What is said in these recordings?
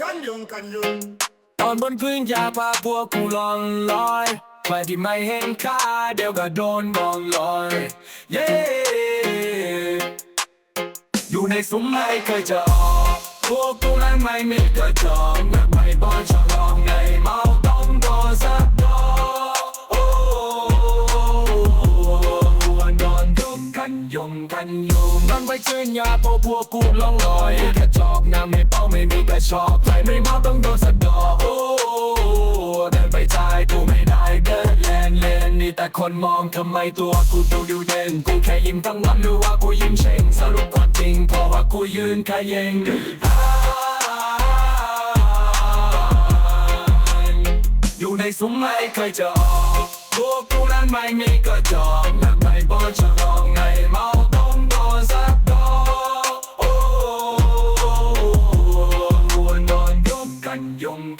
กันยุงกันยุงตอนบนพื้นยาพาพวกกูลองลอยใครที่ไม่เห็นค่าเดี๋ยวก็โดนมองลอย เย้ อยู่ในซุ้มไม่เคยจะออกพวกกูนั้นไม่มีกระจอกไม่บอลฉลองในเมาต้องโดนสักดอกโอ้วันโดนยุงกันยุงกันยุงมันไปชื่นยาพวกพวกกูลองลอยกระจอกน้ำไม่เป้าไม่มี กระชอกใครไม่เมาต้องโดนสักดอกโอ้เดินไปทายกูไม่ได้เดินเล่นเล่นนี่แต่คนมองทำไมตัวกูดูดูเด่นกูแค่ยิ้มทั้งวันรู้ว่ากูยิ้มเช่งสรุปความจริงเพราะว่ากูยืนแค่เยงอยู่ในซุ้มไม่เคยจะอพวกกูนั้นไม่มีกระจอกและไม่บอลฉลอง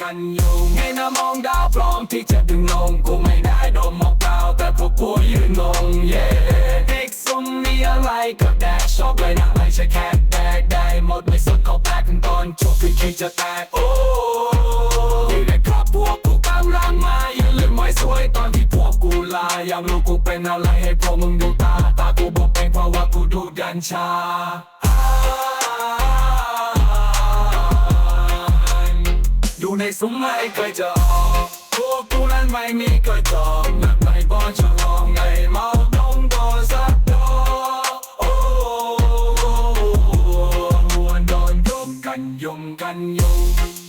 กันอยุงไงนะมองดาวพร้อมที่จะดึงลงกูไม่ได้ดนหมอกดาแต่พวกกูยืนงงเย่เด็กซุ้มมีอะไรก็แดกชอบเลยนะไม่ใช่แค่แดกได้หมดไม่สนเขาแตกกันตอนจบคือคิดจะแตกโอ้อยู่ในครอบครัวกูกำลังมาอย่าลืมไว้สวยตอนที่พวกกูลาอยากรู้กูเป็นอะไรให้พวกมึงดูตาตากูบอกเป็นเพราะว่ากูดูดันชา ในสุ้มไม่เคยจะอพวกกูนั้นไม่มีกระจอกและไม่บอลฉลองไงเมาต้องโดนสักดอกโอ้หัวโดนทุบกันยุงกันยุง